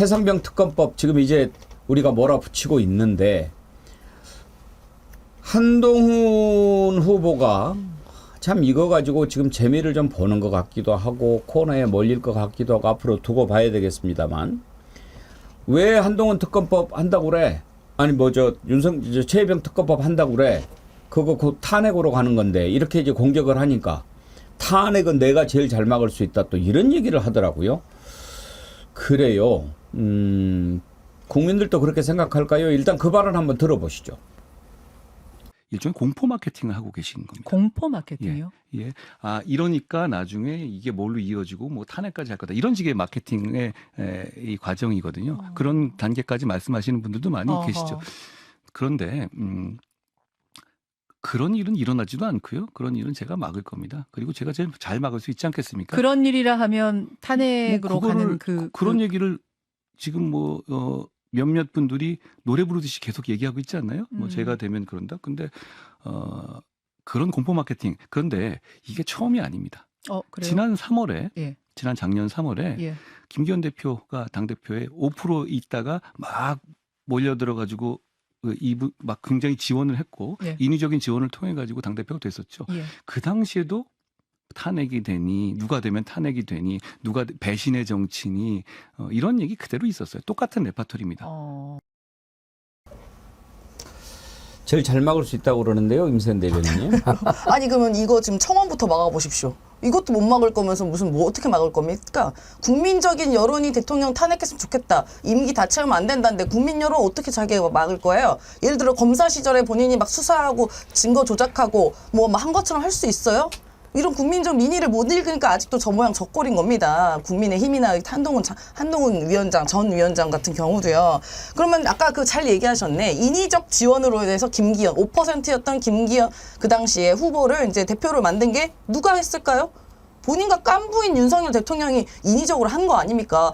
최상병 특검법 지금 이제 우리가 몰아붙이고 있는데 한동훈 후보가 참 이거 가지고 지금 재미를 좀 보는 것 같기도 하고 코너에 몰릴 것 같기도 하고 앞으로 두고 봐야 되겠습니다만 왜 한동훈 특검법 한다고 그래? 아니 뭐 저 윤석 저 최혜병 특검법 한다고 그래? 그거 곧 탄핵으로 가는 건데 이렇게 이제 공격을 하니까 탄핵은 내가 제일 잘 막을 수 있다 또 이런 얘기를 하더라고요. 그래요. 음, 국민들도 그렇게 생각할까요? 일단 그 발언 한번 들어보시죠. 일종의 공포 마케팅을 하고 계신 겁니다. 공포 마케팅이요? 예. 아, 이러니까 나중에 이게 뭘로 이어지고 뭐 탄핵까지 할 거다. 이런 식의 마케팅의 에, 이 과정이거든요. 어. 그런 단계까지 말씀하시는 분들도 많이 어허. 계시죠. 그런데 음 그런 일은 일어나지도 않고요. 그런 일은 제가 막을 겁니다. 그리고 제가 제일 잘 막을 수 있지 않겠습니까? 그런 일이라 하면 탄핵으로 뭐 그거를 가는 그, 그런 그 얘기를 지금 뭐 어, 몇몇 분들이 노래 부르듯이 계속 얘기하고 있지 않나요? 뭐 음. 제가 되면 그런다. 근데 어 그런 공포 마케팅. 그런데 이게 처음이 아닙니다. 어? 지난 3월에 예. 지난 작년 3월에 예. 김기현 대표가 당 대표에 5% 있다가 막 몰려 들어 가지고 이부 막 굉장히 지원을 했고 예. 인위적인 지원을 통해 가지고 당 대표가 됐었죠. 예. 그 당시에도 탄핵이 되니 누가 되면 탄핵이 되니 누가 배신의 정치니 어, 이런 얘기 그대로 있었어요. 똑같은 레파토리입니다. 어. 제일 잘 막을 수 있다고 그러는데요, 임선 대변인님. 아니 그러면 이거 지금 청원부터 막아보십시오. 이것도 못 막을 거면서 무슨 뭐 어떻게 막을 겁니까? 국민적인 여론이 대통령 탄핵했으면 좋겠다. 임기 다 채우면 안 된다는데 국민 여론 어떻게 자기가 막을 거예요? 예를 들어 검사 시절에 본인이 막 수사하고 증거 조작하고 뭐 한 것처럼 할 수 있어요? 이런 국민적 민의를 못 읽으니까 아직도 저 모양 저 꼴인 겁니다. 국민의 힘이나 한동훈 자- 한동훈 위원장 전 위원장 같은 경우도요. 그러면 아까 그 잘 얘기하셨네. 인위적 지원으로 인해서 김기현 5%였던 김기현 그 당시에 후보를 이제 대표를 만든 게 누가 했을까요? 본인과 깐부인 윤석열 대통령이 인위적으로 한 거 아닙니까?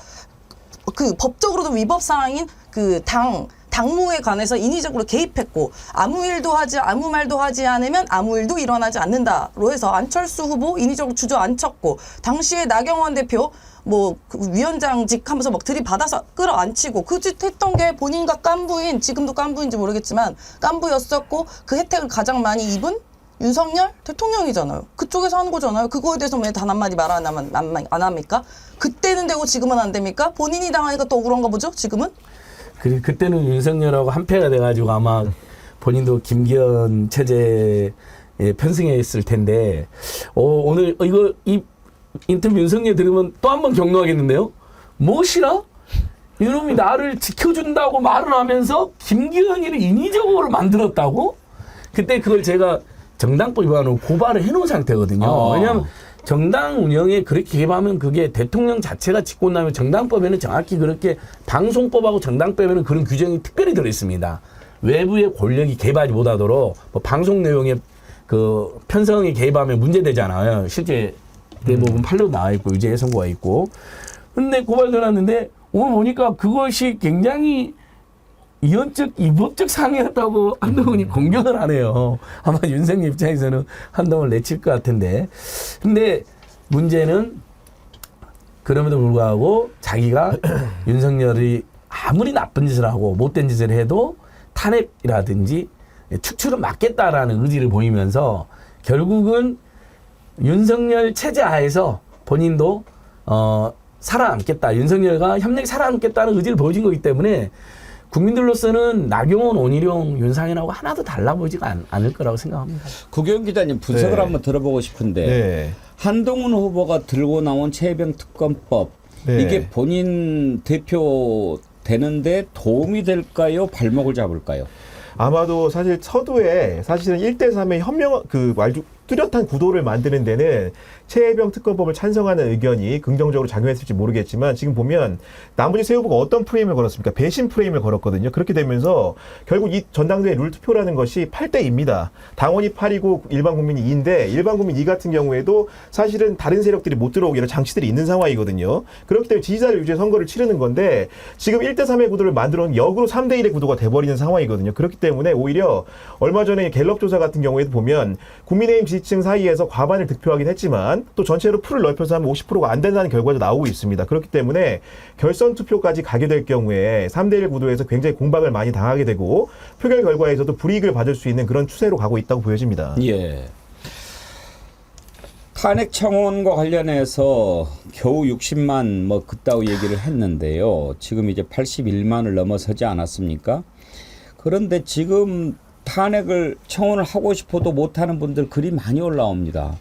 그 법적으로도 위법 사항인 그 당 당무에 관해서 인위적으로 개입했고 아무 일도 하지 아무 말도 하지 않으면 아무 일도 일어나지 않는다로 해서 안철수 후보 인위적으로 주저앉혔고 당시에 나경원 대표 뭐그 위원장직 하면서 막 들이받아서 끌어안치고 그 짓 했던 게 본인과 깐부인 지금도 깐부인지 모르겠지만 깐부였었고 그 혜택을 가장 많이 입은 윤석열 대통령이잖아요. 그쪽에서 하는 거잖아요. 그거에 대해서 왜 단 한마디 말안 하면 안, 안 합니까? 그때는 되고 지금은 안 됩니까? 본인이 당하니까 또 억울한가 보죠? 지금은? 그 그때는 윤석열하고 한패가 돼가지고 아마 본인도 김기현 체제에 편승했을 텐데 어, 오늘 어, 이거 이 인터뷰 윤석열 들으면 또 한 번 경로하겠는데요? 무엇이라? 이놈이 나를 지켜준다고 말을 하면서 김기현이를 인위적으로 만들었다고? 그때 그걸 제가 정당법 위반으로 고발을 해놓은 상태거든요. 어. 왜냐하면 정당 운영에 그렇게 개입하면 그게 대통령 자체가 집권 나면 정당법에는 정확히 그렇게 방송법하고 정당법에는 그런 규정이 특별히 들어 있습니다. 외부의 권력이 개입하지 못하도록 뭐 방송 내용에 그 편성에 개입하면 문제되잖아요. 실제 대부분 판례도 나와 있고 유죄 선고가 있고. 근데 고발도 났는데 오늘 보니까 그것이 굉장히 이원적 이법적 상이었다고 한동훈이 공격을 하네요. 아마 윤석열 입장에서는 한동훈을 내칠 것 같은데. 근데 문제는 그럼에도 불구하고 자기가 윤석열이 아무리 나쁜 짓을 하고 못된 짓을 해도 탄핵이라든지 축출을 막겠다라는 의지를 보이면서 결국은 윤석열 체제 하에서 본인도 어 살아남겠다. 윤석열과 협력이 살아남겠다는 의지를 보여준 거기 때문에 국민들로서는 나경원, 원희룡, 윤상현하고 하나도 달라 보이지가 않, 않을 거라고 생각합니다. 구경 기자님 분석을 네. 한번 들어보고 싶은데 네. 한동훈 후보가 들고 나온 최혜병 특검법 네. 이게 본인 대표 되는데 도움이 될까요? 발목을 잡을까요? 아마도 사실 서두에 사실은 1대 3의 현명 그 아주 뚜렷한 구도를 만드는 데는 최혜병 특검법을 찬성하는 의견이 긍정적으로 작용했을지 모르겠지만 지금 보면 나머지 세 후보가 어떤 프레임을 걸었습니까? 배신 프레임을 걸었거든요. 그렇게 되면서 결국 이 전당대회 룰 투표라는 것이 8대입니다. 당원이 8이고 일반 국민이 2인데 일반 국민 2 같은 경우에도 사실은 다른 세력들이 못 들어오게 이런 장치들이 있는 상황이거든요. 그렇기 때문에 지지자를 위해 선거를 치르는 건데 지금 1대 3의 구도를 만들어 놓은 역으로 3대 1의 구도가 돼버리는 상황이거든요. 그렇기 때문에 오히려 얼마 전에 갤럽 조사 같은 경우에도 보면 국민의힘 지지층 사이에서 과반을 득표하긴 했지만 하지만 또 전체로 풀을 넓혀서 하면 50%가 안 된다는 결과도 나오고 있습니다. 그렇기 때문에 결선 투표까지 가게 될 경우에 3대1 구도에서 굉장히 공박을 많이 당하게 되고 표결 결과에서도 불이익을 받을 수 있는 그런 추세로 가고 있다고 보여집니다. 예. 탄핵 청원과 관련해서 겨우 60만 뭐 그따위 얘기를 했는데요. 지금 이제 81만을 넘어서지 않았습니까? 그런데 지금 탄핵을 청원을 하고 싶어도 못하는 분들 글이 많이 올라옵니다.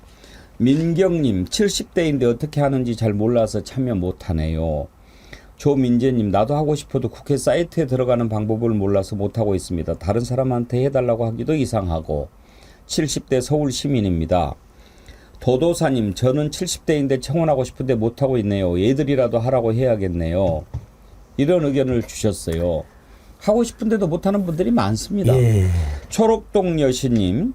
민경님 70대인데 어떻게 하는지 잘 몰라서 참여 못하네요. 조민재님 나도 하고 싶어도 국회 사이트에 들어가는 방법을 몰라서 못하고 있습니다. 다른 사람한테 해달라고 하기도 이상하고 70대 서울 시민입니다. 도도사님 저는 70대인데 청원하고 싶은데 못하고 있네요. 얘들이라도 하라고 해야겠네요. 이런 의견을 주셨어요. 하고 싶은데도 못하는 분들이 많습니다. 예. 초록동 여신님,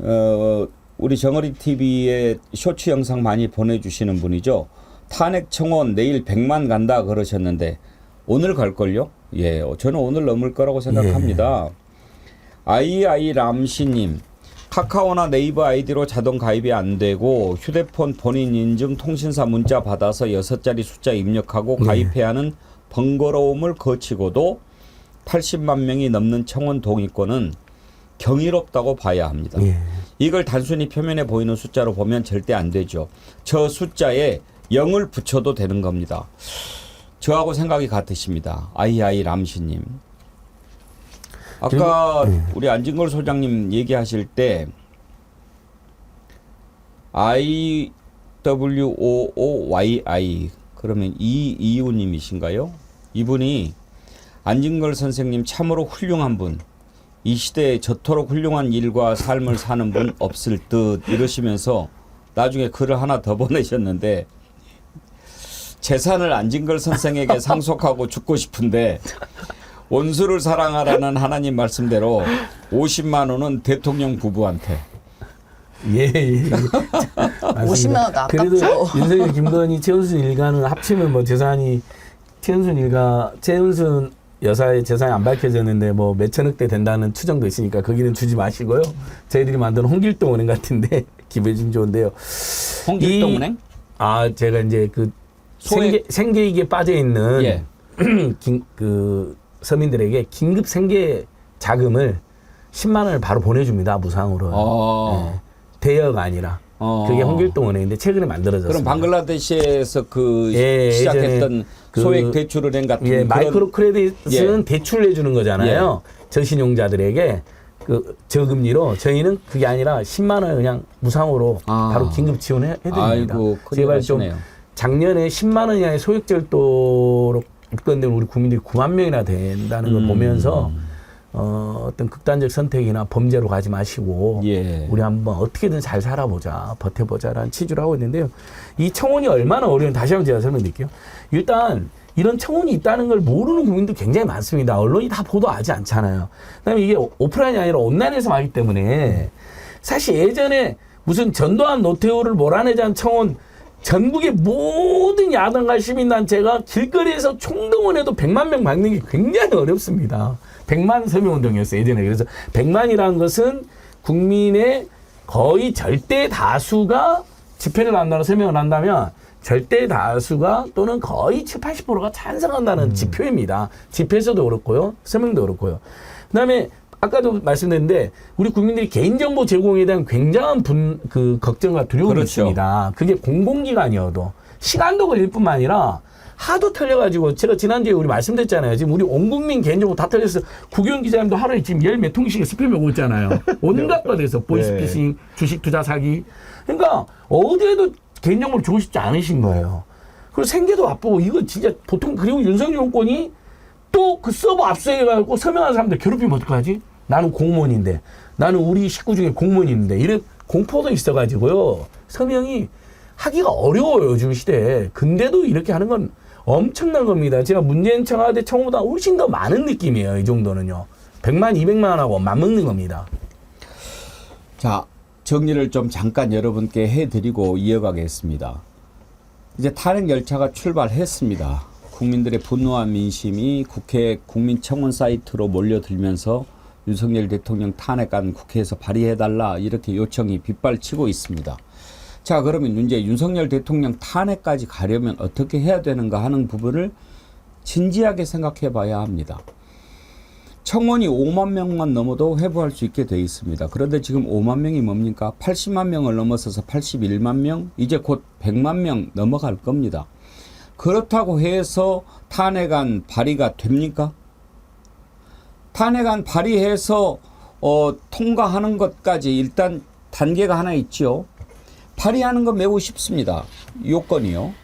어, 우리 정어리 TV에 쇼츠 영상 많이 보내주시는 분이죠. 탄핵 청원 내일 100만 간다 그러셨는데 오늘 갈 걸요? 예, 저는 오늘 넘을 거라고 생각합니다. 아이아이 람씨님, 카카오나 네이버 아이디로 자동 가입이 안 되고 휴대폰 본인 인증 통신사 문자 받아서 여섯 자리 숫자 입력하고 가입해야 하는 번거로움을 거치고도 80만 명이 넘는 청원 동의권은 경이롭다고 봐야 합니다. 예. 이걸 단순히 표면에 보이는 숫자로 보면 절대 안 되죠. 저 숫자에 0을 붙여도 되는 겁니다. 저하고 생각이 같으십니다. 아이아이 람시님. 아까 우리 안진걸 소장님 얘기하실 때 I W O O Y I 그러면 이 이우님이신가요? 이분이 안진걸 선생님 참으로 훌륭한 분. 이 시대에 저토록 훌륭한 일과 삶을 사는 분 없을 듯 이러시면서 나중에 글을 하나 더 보내셨는데 재산을 안진걸 선생에게 상속하고 죽고 싶은데 원수를 사랑하라는 하나님 말씀대로 50만 원은 대통령 부부한테 예, 예. 50만 원 아깝죠. 그래도 윤석열, 김건희, 최은순 일가는 합치면 뭐 재산이 최은순 일가, 최은순 여사의 재산이 안 밝혀졌는데 뭐 몇천억 대 된다는 추정도 있으니까 거기는 주지 마시고요. 저희들이 만든 홍길동 은행 같은데 기분이 좀 좋은데요. 홍길동 이- 은행? 아 제가 이제 그 소액- 생계, 생계익에 빠져 있는 예. 긴, 그 서민들에게 긴급 생계 자금을 10만 원을 바로 보내줍니다 무상으로. 어. 예. 대여가 아니라 어. 그게 홍길동 은행인데 최근에 만들어졌습니다. 그럼 방글라데시에서 그 예, 시작했던 그- 소액 대출은행 같은 예, 마이크로 크레딧은 예. 대출 내주는 거잖아요. 저신용자들에게 그 저금리로 저희는 그게 아니라 10만 원 그냥 무상으로 아. 바로 긴급 지원해 드립니다. 제발 좀 나시네요. 작년에 10만 원 이하의 소액 절도로 입건된 우리 국민들이 9만 명이나 된다는 걸 음. 보면서 어, 어떤 극단적 선택이나 범죄로 가지 마시고 예. 우리 한번 어떻게든 잘 살아보자, 버텨보자라는 취지로 하고 있는데요. 이 청원이 얼마나 어려운 다시 한번 제가 설명드릴게요. 일단 이런 청원이 있다는 걸 모르는 국민도 굉장히 많습니다. 언론이 다 보도하지 않잖아요. 그다음에 이게 오프라인이 아니라 온라인에서 하기 때문에 사실 예전에 무슨 전두환 노태우를 몰아내자는 청원 전국의 모든 야당과 시민단체가 길거리에서 총동원해도 100만 명 막는 게 굉장히 어렵습니다. 100만 서명 운동이었어요, 예전에. 그래서 100만이라는 것은 국민의 거의 절대 다수가 집회를 한다고 서명을 한다면 절대 다수가 또는 거의 7, 80%가 찬성한다는 지표입니다. 집회에서도 그렇고요. 서명도 그렇고요. 그다음에 아까도 말씀드렸는데 우리 국민들이 개인정보 제공에 대한 굉장한 분, 그 걱정과 두려움이 그렇죠. 있습니다. 그게 공공기관이어도 시간도 걸릴 뿐만 아니라 하도 털려가지고 제가 지난주에 우리 말씀드렸잖아요. 지금 우리 온 국민 개인정보 다 털려서 국영 기자님도 하루에 지금 열 몇 통씩 스팸 오고 있잖아요. 온갖 것에서 보이스피싱, 주식 투자 사기. 그러니까 어디에도 개인정보를 주고 싶지 않으신 거예요. 그리고 생계도 바쁘고 이거 진짜 보통 그리고 윤석열 정권이 또 그 서버 압수해가지고 서명한 사람들 괴롭히면 어떡하지? 나는 공무원인데 나는 우리 식구 중에 공무원이 있는데 이런 공포도 있어가지고요 서명이 하기가 어려워요 요즘 시대에 근데도 이렇게 하는 건 엄청난 겁니다 제가 문재인 청와대 청보다 훨씬 더 많은 느낌이에요 이 정도는요 100만 200만 하고 맞먹는 겁니다 자, 정리를 좀 잠깐 여러분께 해드리고 이어가겠습니다. 이제 탄핵 열차가 출발했습니다. 국민들의 분노한 민심이 국회 국민청원 사이트로 몰려들면서 윤석열 대통령 탄핵안 국회에서 발의해달라 이렇게 요청이 빗발치고 있습니다. 자, 그러면 이제 윤석열 대통령 탄핵까지 가려면 어떻게 해야 되는가 하는 부분을 진지하게 생각해 봐야 합니다. 청원이 5만 명만 넘어도 회부할 수 있게 돼 있습니다. 그런데 지금 5만 명이 뭡니까? 80만 명을 넘어서서 81만 명, 이제 곧 100만 명 넘어갈 겁니다. 그렇다고 해서 탄핵안 발의가 됩니까? 탄핵안 발의해서 어, 통과하는 것까지 일단 단계가 하나 있죠. 발의하는 건 매우 쉽습니다. 요건이요.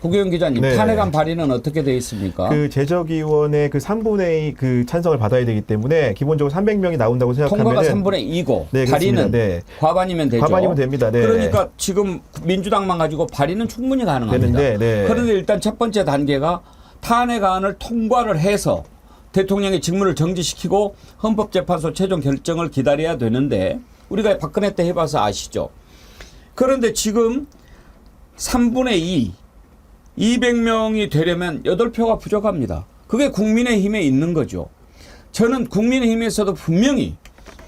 국영 기자님, 네. 탄핵안 발의는 어떻게 돼 있습니까? 그 제적위원회 그 3분의 2그 찬성을 받아야 되기 때문에 기본적으로 300명이 나온다고 통과가 생각하면 3분의 2고 네, 발의는. 네. 과반이면 되죠. 과반이면 됩니다. 네. 그러니까 지금 민주당만 가지고 발의는 충분히 가능합니다. 되는데, 네. 그런데 일단 첫 번째 단계가 탄핵안을 통과를 해서 대통령의 직무를 정지시키고 헌법재판소 최종 결정을 기다려야 되는데 우리가 박근혜 때 해봐서 아시죠. 그런데 지금 3분의 2, 200명이 되려면 8표가 부족합니다. 그게 국민의힘에 있는 거죠. 저는 국민의힘에서도 분명히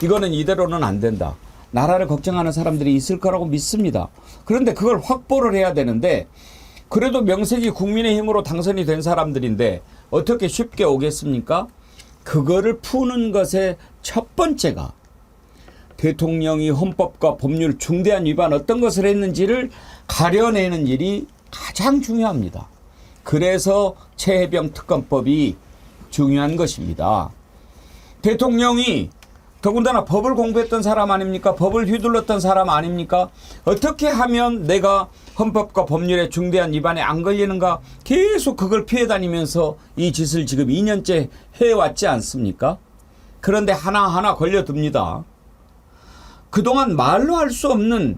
이거는 이대로는 안 된다. 나라를 걱정하는 사람들이 있을 거라고 믿습니다. 그런데 그걸 확보를 해야 되는데 그래도 명색이 국민의힘으로 당선이 된 사람들인데 어떻게 쉽게 오겠습니까? 그거를 푸는 것의 첫 번째가 대통령이 헌법과 법률 중대한 위반 어떤 것을 했는지를 가려내는 일이 가장 중요합니다. 그래서 최혜병 특검법이 중요한 것입니다. 대통령이 더군다나 법을 공부했던 사람 아닙니까? 법을 휘둘렀던 사람 아닙니까? 어떻게 하면 내가 헌법과 법률의 중대한 위반에 안 걸리는가? 계속 그걸 피해 다니면서 이 짓을 지금 2년째 해왔지 않습니까? 그런데 하나하나 걸려듭니다. 그동안 말로 할 수 없는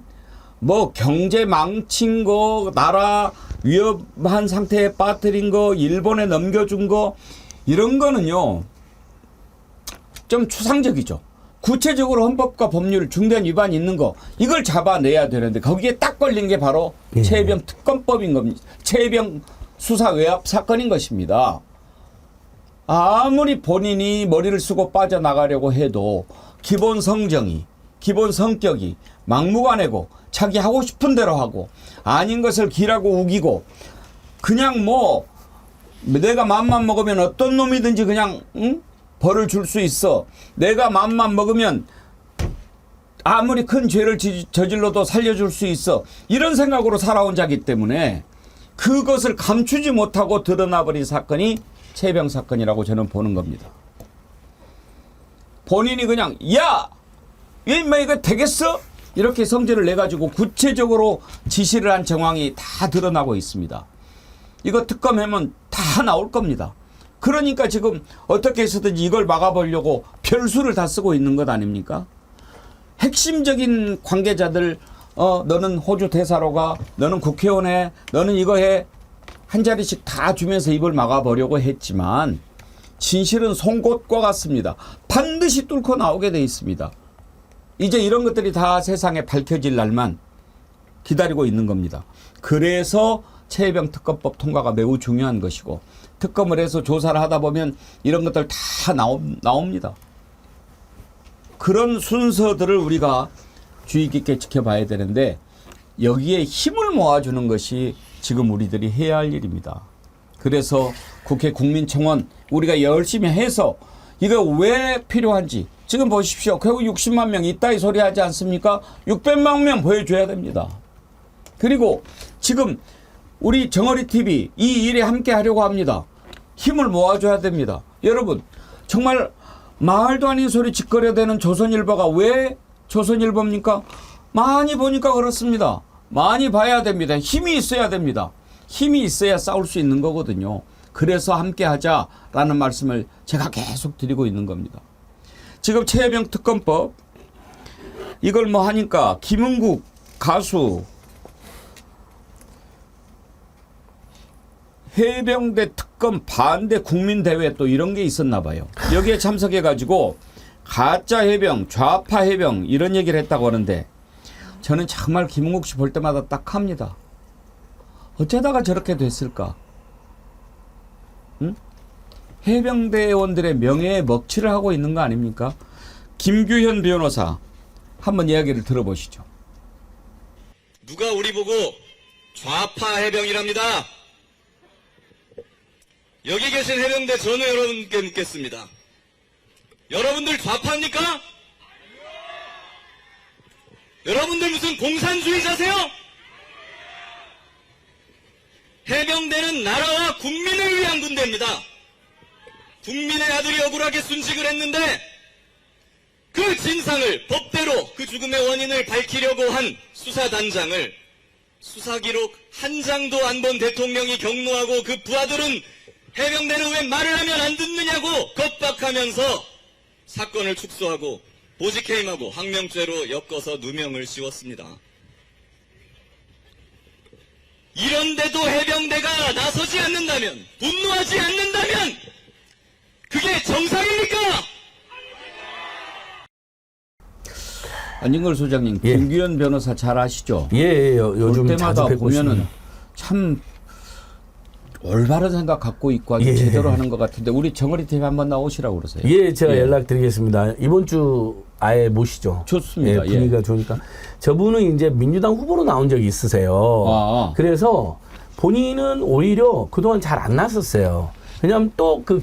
뭐 경제 망친 거, 나라 위험한 상태에 빠뜨린 거, 일본에 넘겨준 거 이런 거는요. 좀 추상적이죠. 구체적으로 헌법과 법률 중대한 위반이 있는 거 이걸 잡아내야 되는데 거기에 딱 걸린 게 바로 예. 최혜병 특검법인 겁니다. 최혜병 수사 외압 사건인 것입니다. 아무리 본인이 머리를 쓰고 빠져나가려고 해도 기본 성정이 기본 성격이 막무가내고 자기 하고 싶은 대로 하고 아닌 것을 기라고 우기고 그냥 뭐 내가 맘만 먹으면 어떤 놈이든지 그냥 응? 벌을 줄 수 있어. 내가 맘만 먹으면 아무리 큰 죄를 지- 저질러도 살려줄 수 있어. 이런 생각으로 살아온 자기 때문에 그것을 감추지 못하고 드러나버린 사건이 최병 사건이라고 저는 보는 겁니다. 본인이 그냥 야, 이마 이거 되겠어? 이렇게 성질을 내 가지고 구체적으로 지시를 한 정황이 다 드러나고 있습니다. 이거 특검하면 다 나올 겁니다. 그러니까 지금 어떻게 해서든지 이걸 막아보려고 별수를 다 쓰고 있는 것 아닙니까? 핵심적인 관계자들 어 너는 호주 대사로 가 너는 국회의원에 너는 이거 해 한 자리씩 다 주면서 입을 막아보려고 했지만 진실은 송곳과 같습니다. 반드시 뚫고 나오게 돼 있습니다. 이제 이런 것들이 다 세상에 밝혀질 날만 기다리고 있는 겁니다. 그래서 최혜병 특검법 통과가 매우 중요한 것이고 특검을 해서 조사를 하다 보면 이런 것들 다 나오, 나옵니다. 그런 순서들을 우리가 주의 깊게 지켜봐야 되는데 여기에 힘을 모아주는 것이 지금 우리들이 해야 할 일입니다. 그래서 국회 국민청원 우리가 열심히 해서 이거 왜 필요한지 지금 보십시오. 겨우 60만 명 이따위 소리 하지 않습니까? 600만 명 보여줘야 됩니다. 그리고 지금 우리 정어리 TV 이 일에 함께 하려고 합니다. 힘을 모아줘야 됩니다. 여러분 정말 말도 아닌 소리 짓거려대는 조선일보가 왜 조선일보입니까? 많이 보니까 그렇습니다. 많이 봐야 됩니다. 힘이 있어야 됩니다. 힘이 있어야 싸울 수 있는 거거든요. 그래서 함께 하자라는 말씀을 제가 계속 드리고 있는 겁니다. 지금 최혜병 특검법 이걸 뭐 하니까 김은국 가수 해병대 특검 반대 국민대회 또 이런 게 있었나 봐요. 여기에 참석해 가지고 가짜 해병, 좌파 해병 이런 얘기를 했다고 하는데 저는 정말 김은국 씨 볼 때마다 딱 합니다. 어쩌다가 저렇게 됐을까? 응? 해병대원들의 명예에 먹칠을 하고 있는 거 아닙니까? 김규현 변호사 한번 이야기를 들어보시죠. 누가 우리 보고 좌파 해병이랍니다. 여기 계신 해병대 전우 여러분께 묻겠습니다. 여러분들 좌파입니까? 여러분들 무슨 공산주의자세요? 해병대는 나라와 국민을 위한 군대입니다. 국민의 아들이 억울하게 순직을 했는데 그 진상을 법대로 그 죽음의 원인을 밝히려고 한 수사단장을 수사기록 한 장도 안 본 대통령이 경로하고 그 부하들은 해병대는 왜 말을 하면 안 듣느냐고 겁박하면서 사건을 축소하고 보직해임하고 항명죄로 엮어서 누명을 씌웠습니다. 이런데도 해병대가 나서지 않는다면, 분노하지 않는 다면, 그게 정상입니까? 안진걸 소장님, 예. 김규현 변호사 잘 아시죠? 예, 예 요, 볼 요즘 때마다 보면은. 참 올바른 생각 갖고 있고 아주 예. 제대로 하는 것 같은데 우리 정어리 TV 한번 나오시라고 그러세요. 예, 제가 예. 연락드리겠습니다. 이번 주 아예 모시죠. 좋습니다. 예, 분위기가 좋으니까. 저분은 이제 민주당 후보로 나온 적이 있으세요. 아. 그래서 본인은 오히려 그동안 잘 안 났었어요. 왜냐하면 또 그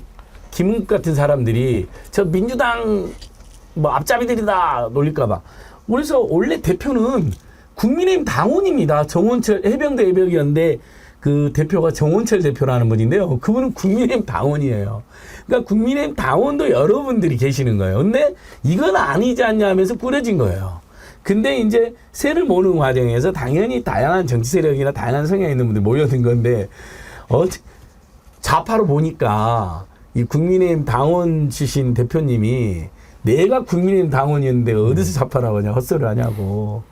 김웅 같은 사람들이 저 민주당 뭐 앞잡이들이다 놀릴까봐. 그래서 원래 대표는 국민의힘 당원입니다. 정원철 해병대 해병이었는데 그 대표가 정원철 대표라는 분인데요. 그분은 국민의힘 당원이에요. 그러니까 국민의힘 당원도 여러분들이 계시는 거예요. 근데 이건 아니지 않냐 하면서 꾸려진 거예요. 근데 이제 새를 모는 과정에서 당연히 다양한 정치 세력이나 다양한 성향 있는 분들이 모여든 건데 어 좌파로 보니까 이 국민의힘 당원 출신 대표님이 내가 국민의힘 당원이었는데 어디서 좌파라고 하냐 헛소리 하냐고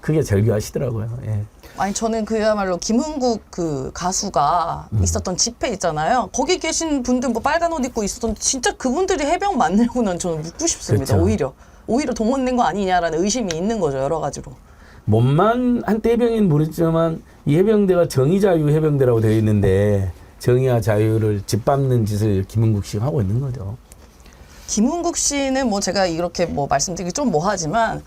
그게 절규하시더라고요. 예. 아니 저는 그야말로 김흥국 그 가수가 음. 있었던 집회 있잖아요. 거기 계신 분들 뭐 빨간 옷 입고 있었던 진짜 그분들이 해병 맞냐고는 저는 묻고 싶습니다. 그렇죠. 오히려 오히려 동원된 거 아니냐라는 의심이 있는 거죠 여러 가지로. 몸만 한때 해병인 모르지만 이 해병대가 정의자유 해병대라고 되어 있는데 정의와 자유를 짓밟는 짓을 김은국 씨가 하고 있는 거죠. 김흥국 씨는 뭐 제가 이렇게 뭐 말씀드리기 좀 뭐하지만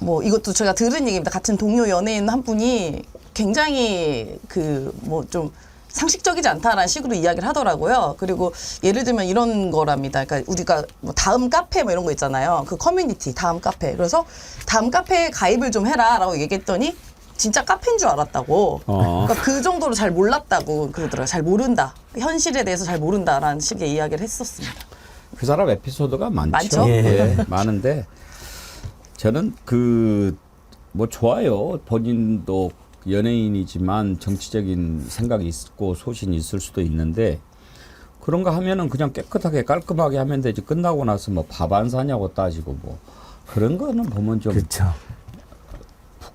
뭐 이것도 제가 들은 얘기입니다. 같은 동료 연예인 한 분이 굉장히 그 뭐 좀 상식적이지 않다라는 식으로 이야기를 하더라고요. 그리고 예를 들면 이런 거랍니다. 그러니까 우리가 뭐 다음 카페 뭐 이런 거 있잖아요. 그 커뮤니티 다음 카페. 그래서 다음 카페에 가입을 좀 해라라고 얘기했더니 진짜 카페인 줄 알았다고. 어. 그러니까 그 정도로 잘 몰랐다고 그러더라고요. 잘 모른다. 현실에 대해서 잘 모른다라는 식의 이야기를 했었습니다. 그 사람 에피소드가 많죠. 많죠? 예. 예, 많은데 저는 그 뭐 좋아요. 본인도 연예인이지만 정치적인 생각이 있고 소신이 있을 수도 있는데 그런 거 하면은 그냥 깨끗하게 깔끔하게 하면 되지 끝나고 나서 뭐 밥 안 사냐고 따지고 뭐 그런 거는 보면 좀 그렇죠.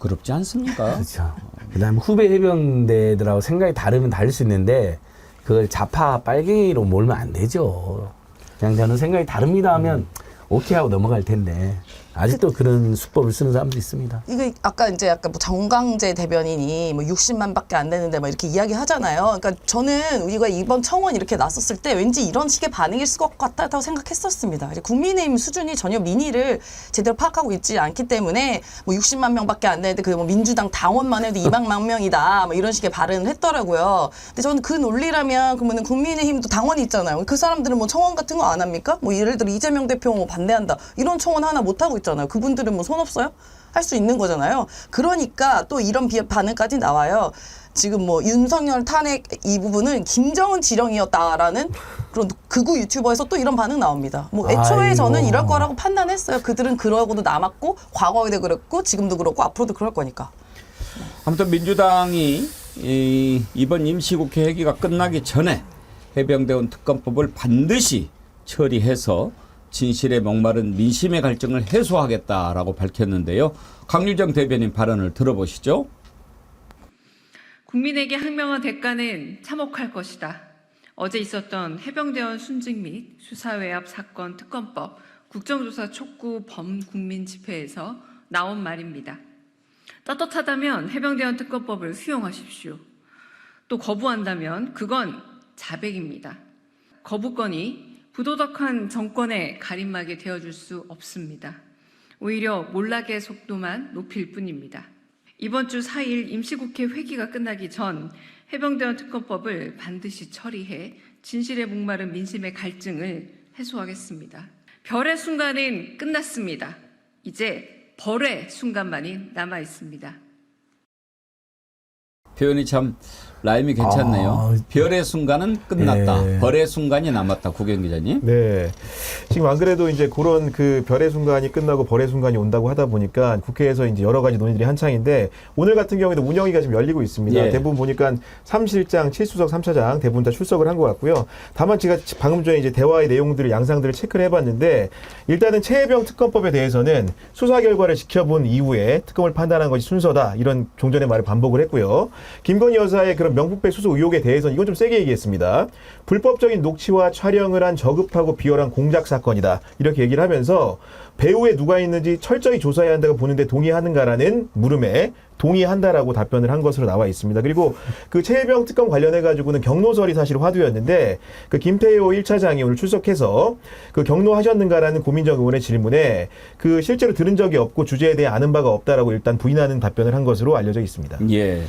부끄럽지 않습니까? 그렇죠. 그다음에 후배 해병대들하고 생각이 다르면 다를 수 있는데 그걸 좌파 빨갱이로 몰면 안 되죠. 그냥 저는 생각이 다릅니다 하면 오케이 하고 넘어갈 텐데 아직도 그 런 수법을 쓰는 사람도 있습니다. 이거 아까 이제 약간 뭐 정강재 대변인이 뭐 60만밖에 안 되는데 막 이렇게 이야기 하잖아요. 그러니까 저는 우리가 이번 청원 이렇게 나섰을 때 왠지 이런 식의 있을 것 같다고 생각했었습니다. 국민의힘 수준이 전혀 민의를 제대로 파악하고 있지 않기 때문에 뭐 60만 명밖에 안 되는데 그 뭐 민주당 당원만 해도 200만 명이다. 뭐 이런 식의 발언을 했더라고요. 근데 저는 그 논리라면 그러면은 국민의힘도 당원이 있잖아요. 그 사람들은 뭐 청원 같은 거 안 합니까? 뭐 예를 들어 이재명 대표 뭐 반대한다. 이런 청원 하나 못 하고 있잖아요. 그분들은 뭐 손 없어요? 할 수 있는 거잖아요. 그러니까 또 이런 비, 반응까지 나와요. 지금 뭐 윤석열 탄핵 이 부분은 김정은 지령이었다라는 그런 극우 유튜버에서 또 이런 반응 나옵니다. 뭐 애초에 아이고. 저는 이럴 거라고 판단했어요. 그들은 그러고도 남았고 과거에도 그랬고 지금도 그렇고 앞으로도 그럴 거니까. 아무튼 민주당이 이, 이번 임시국회 회기가 끝나기 전에 해병대원 특검법을 반드시 처리해서 진실에 목마른 민심의 갈증을 해소하겠다라고 밝혔는데요. 강유정 대변인 발언을 들어보시죠. 국민에게 항명한 대가는 참혹할 것이다. 어제 있었던 해병대원 순직 및 수사외압 사건 특검법 국정조사 촉구 범국민 집회에서 나온 말입니다. 떳떳하다면 해병대원 특검법을 수용하십시오. 또 거부한다면 그건 자백입니다. 거부권이 부도덕한 정권의 가림막이 되어줄 수 없습니다. 오히려 몰락의 속도만 높일 뿐입니다. 이번 주 4일 임시국회 회기가 끝나기 전 해병대원 특검법을 반드시 처리해 진실에 목마른 민심의 갈증을 해소하겠습니다. 별의 순간은 끝났습니다. 이제 벌의 순간만이 남아 있습니다. 표현이 참 라임이 괜찮네요. 아, 별의 순간은 끝났다. 예. 벌의 순간이 남았다. 구경 기자님. 네. 지금 안 그래도 이제 그런 그 별의 순간이 끝나고 벌의 순간이 온다고 하다 보니까 국회에서 이제 여러 가지 논의들이 한창인데 오늘 같은 경우에도 운영위가 지금 열리고 있습니다. 예. 대부분 보니까 3실장, 7수석, 3차장 대부분 다 출석을 한 것 같고요. 다만 제가 방금 전에 이제 대화의 내용들을 양상들을 체크를 해봤는데 일단은 최혜병 특검법에 대해서는 수사 결과를 지켜본 이후에 특검을 판단한 것이 순서다. 이런 종전의 말을 반복을 했고요. 김건희 여사의 그런 명품백 수수 의혹에 대해서는 이건 좀 세게 얘기했습니다. 불법적인 녹취와 촬영을 한 저급하고 비열한 공작 사건이다. 이렇게 얘기를 하면서 배우에 누가 있는지 철저히 조사해야 한다고 보는데 동의하는가라는 물음에 동의한다라고 답변을 한 것으로 나와 있습니다. 그리고 그 최혜병 특검 관련해 가지고는 경로설이 사실 화두였는데 그 김태호 1차장이 오늘 출석해서 그 경로하셨는가라는 고민정 의원의 질문에 그 실제로 들은 적이 없고 주제에 대해 아는 바가 없다라고 일단 부인하는 답변을 한 것으로 알려져 있습니다. 예.